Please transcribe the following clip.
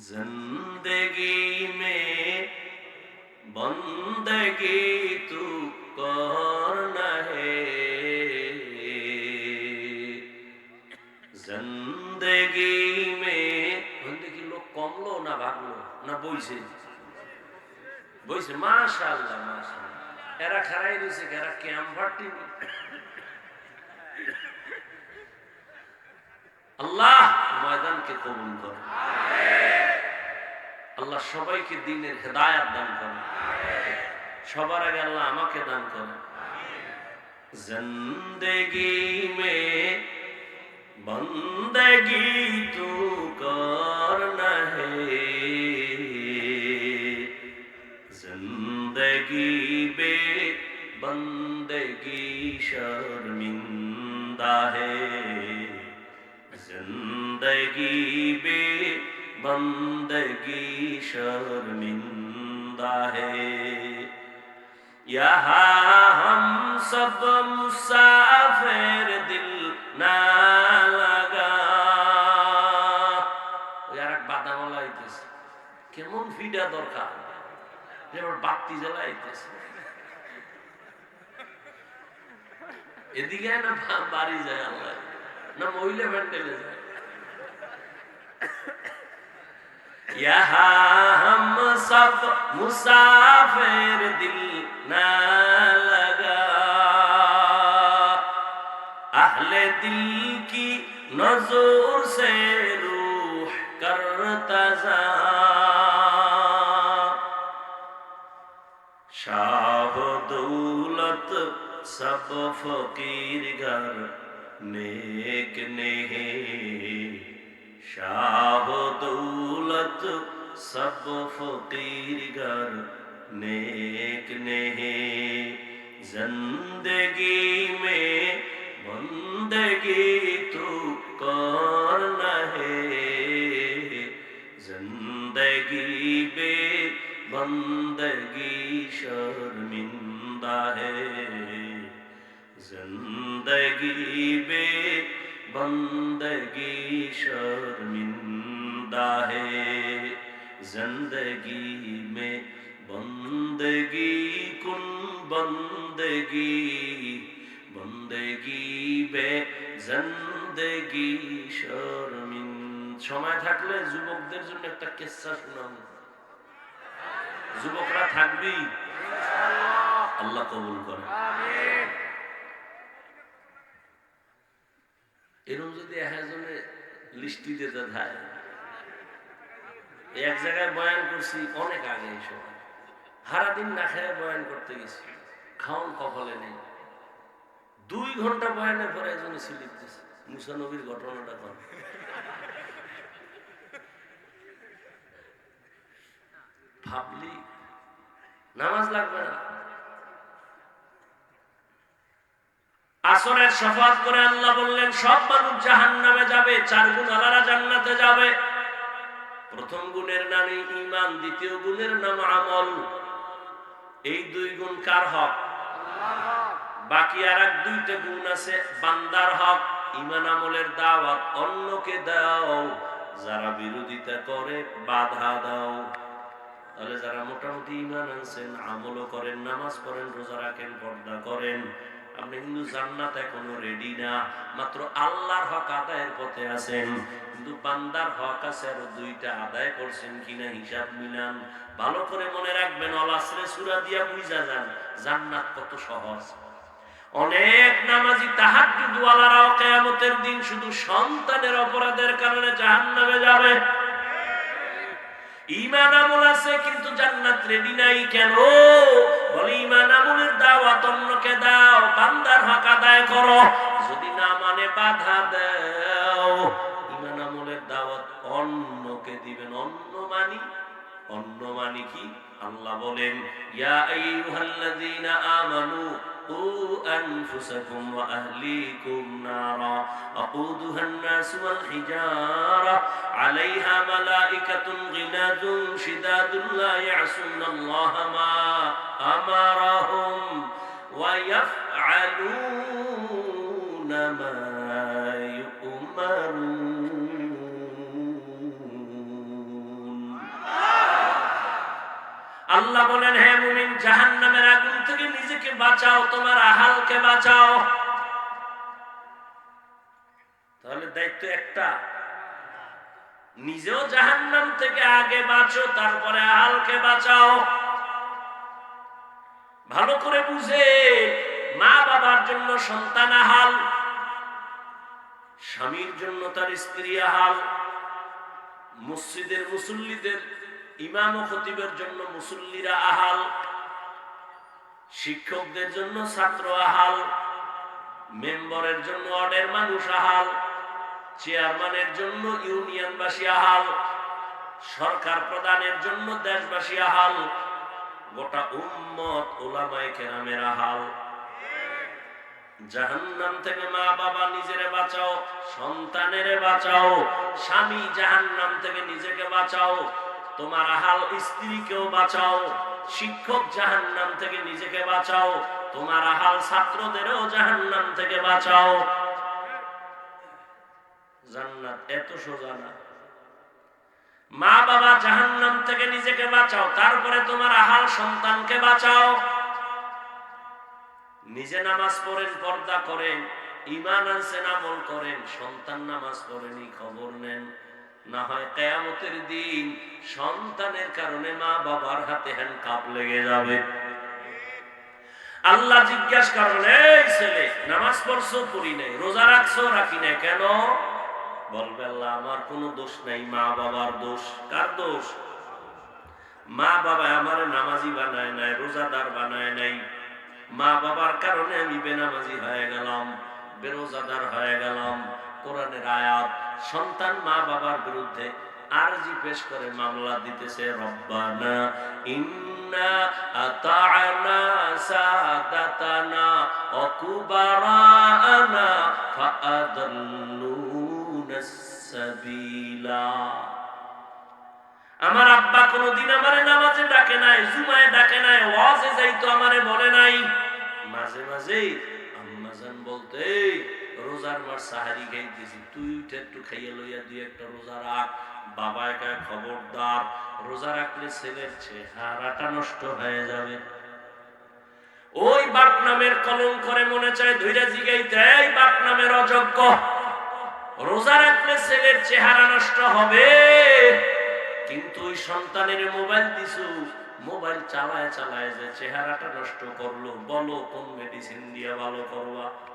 जिंदगी में बंदगी तू करना है जिंदगी में বন্দেগি লোক কমলো না ভাগলো না বইছে বইছে মাশাআল্লাহ মাশাআল্লাহ এরা খারাই রয়েছে এরা ক্যাম্পার টিভি আল্লাহ ময়দানকে কবুল করে আল্লাহ সবাইকে দিনের হেদায়াত দান করেন। সবার আগে আল্লাহ আমাকে দান করেন। জিন্দগি মে বন্দগি তু কর হে জিন্দগি বে বন্দগি শর্মিন্দা হে। জিন্দগি বন্দগি শর্মিন্দা হে হম সব মুসাফের দিল কেমন ফিডা দরকার বাতি জ্বালাইতেছে এদিকে না বাড়ি যায় আল্লাহ না মহিলা ভ্যান্ডেলে যায় یہاں ہم سب مسافر دل نہ لگا اہل دل کی نظور سے روح کرتا جا شاہ دولت سب فقیر گھر نیک نہیں شاہ दौलत सब फकीर घर नेक ने ज़िंदगी में बंदगी तू करना है ज़िंदगी बे बंदगी शर्मिंदा है। ज़िंदगी बे बंदगी शर्मिंदा है। زندگی میں بندگی کن بندگی بندگی بے زندگی شرمن সময় থাকলে যুবকদের জন্য একটা কেসা শোনাবো যুবকরা থাকবেই। আল্লাহ কবুল করে। এরকম যদি একজনে লিস্টিতে থাকে এক জায়গায় বয়ান করছি অনেক আগে এই সময়। সারাদিন না খেয়ে বয়ান করতে গেছি। খাওন কপালে নেই। দুই ঘণ্টা বয়ানের পরে একজনে স্লিপ মুসা নবীর ঘটনাটা কর ভাবলি, নামাজ লাগবে না। আসরের শফাত করে আল্লাহ বললেন, সব মানুষ জাহান নামে যাবে, চার গুণ আলারা জান্নাতে যাবে। প্রথম গুণের নাম ইমান দ্বিতীয় গুণের নাম আমল। এই দুই গুণ কার হক? বাকি আর এক দুইটা গুণ আছে, বান্দার হক ইমান আমলের দাওয়াত, অন্যকে দাও, যারা বিরোধিতা করে, বাধা দাও। তাহলে যারা মোটামুটি ইমান আনছেন, আমলও করেন, নামাজ পড়েন, রোজা রাখেন, পর্দা করেন, আপনি কিন্তু জান্নাত এখনও রেডি না, মাত্র আল্লাহর হক আদায়ের পথে আছেন। কিন্তু বান্দার হক আছে আরও দুইটা আদায় করছেন কিনা হিসাব মিলান। ভালো করে মনে রাখবেন অলাসরে সুরা দিয়া বুঝা যান, জান্নাত কত সহজ। অনেক নামাজি তাহাজ্জুদ ওয়ালারাও কিয়ামতের দিন শুধু সন্তানের অপরাধের কারণে জাহান্নামে যাবে। ইমান আমল আছে, কিন্তু জান্নাত রেডি নাই কেন? বলে ইমান আমলের দাওয়াত অন্যকে দাও, বান্দার হক আদায় করো। যদি না মানে বাধা দাও অন্য মানি অন্য মানি কি আল্লাহ বলেন ইয়া আইয়ুহাল্লাযীনা আমানু قوا أنفسكم وأهليكم نارا وقودها الناس والحجارة عليها ملائكة غلاظ شداد لا يعصون الله ما أمرهم ويفعلون ما يؤمرون আল্লাহ বলেন, হে মুমিন, জাহান্নামের আগুন থেকে নিজেকে বাঁচাও, তোমার আহালকে বাঁচাও। তাহলে দায়িত্ব একটা। নিজেও জাহান্নাম থেকে আগে বাঁচো, তারপরে আহালকে বাঁচাও। ভালো করে বুঝে মা বাবার জন্য সন্তান আহাল, স্বামীর জন্য তার স্ত্রী আহাল, মসজিদের মুসল্লিদের ইমাম ও খতিবের জন্য মুসল্লিরা আহাল, শিক্ষকদের জন্য ছাত্র আহাল, মেম্বরের জন্য অর্ডের মানুষ আহাল, চেয়ারম্যানের জন্য ইউনিয়নবাসী আহাল, সরকার প্রদানের জন্য দেশবাসী আহাল, গোটা উম্মত ওলামায়ে কেরামের আহাল। জাহান্নাম থেকে মা বাবা নিজেরে বাঁচাও, সন্তানের বাঁচাও, স্বামী জাহান্নাম থেকে নিজেকে বাঁচাও তোমার আহাল স্ত্রীকেও বাঁচাও, শিক্ষক জাহান্নাম থেকে নিজেকে বাঁচাও, তোমার আহাল ছাত্রদেরও জাহান্নাম থেকে বাঁচাও। জান্নাত এত সোজা না। মা বাবা জাহান্নাম থেকে নিজেকে বাঁচাও, তারপরে তোমার আহাল সন্তানকে বাঁচাও। নিজে নামাজ পড়েন, পর্দা করেন ইমান আনছেন, আমল করেন, সন্তান নামাজ পড়েনি, খবর নেন। না হয় কেয়ামতের দিন সন্তানের কারণে মা বাবার হাতে হ্যান্ড কাপ লেগে যাবে। আল্লাহ জিজ্ঞাসা করেন এই ছেলে, নামাজ পড়ছো, পড়ি নাই, রোজা রাখছো, রাখি নাই কেন? বলবে আল্লাহ, আমার কোনো দোষ নাই, মা বাবার দোষ। কার দোষ? মা বাবা আমার নামাজি বানায় নাই, রোজাদার বানায় নাই। মা বাবার কারণে আমি বেনামাজি হয়ে গেলাম, বেরোজাদার হয়ে গেলাম, কোরআনের আয়াত সন্তান মা বাবার বিরুদ্ধে আরজি পেশ করে মামলা দিতেছে রব্বানা ইন্না আতা'না সাদাতানা ওয়া কুবারানা ফাআদাল্লুনা সাবিলা। আমার আব্বা কোনোদিন আমারে নামাজে ডাকে নাই জুমায় ডাকে নাই ওয়াজে যাইতো আমারে বলে নাই। মাঝে মাঝে আম্মাজান বলতে "এই, রোজার মাস সাহারি খাইতেছি তুই উঠে একটু খাইয়ে লইয়া দুই একটা রোজা রাখ। বাবা একা খবরদার। রোজা রাখলে ছেলের চেহারাটা নষ্ট হয়ে যাবে। ওই বাপ নামের কলম করে মনে চায় ধৈর্য জিগাইতে এই বাপ নামের অযোগ্য। রোজা রাখলে ছেলের চেহারা নষ্ট হবে। কিন্তু ওই সন্তানের মোবাইল দিছু। মোবাইল চালায় চালায় যে চেহারাটা নষ্ট করল, বলো কোন মেডিসিন দিয়ে ভালো করবা?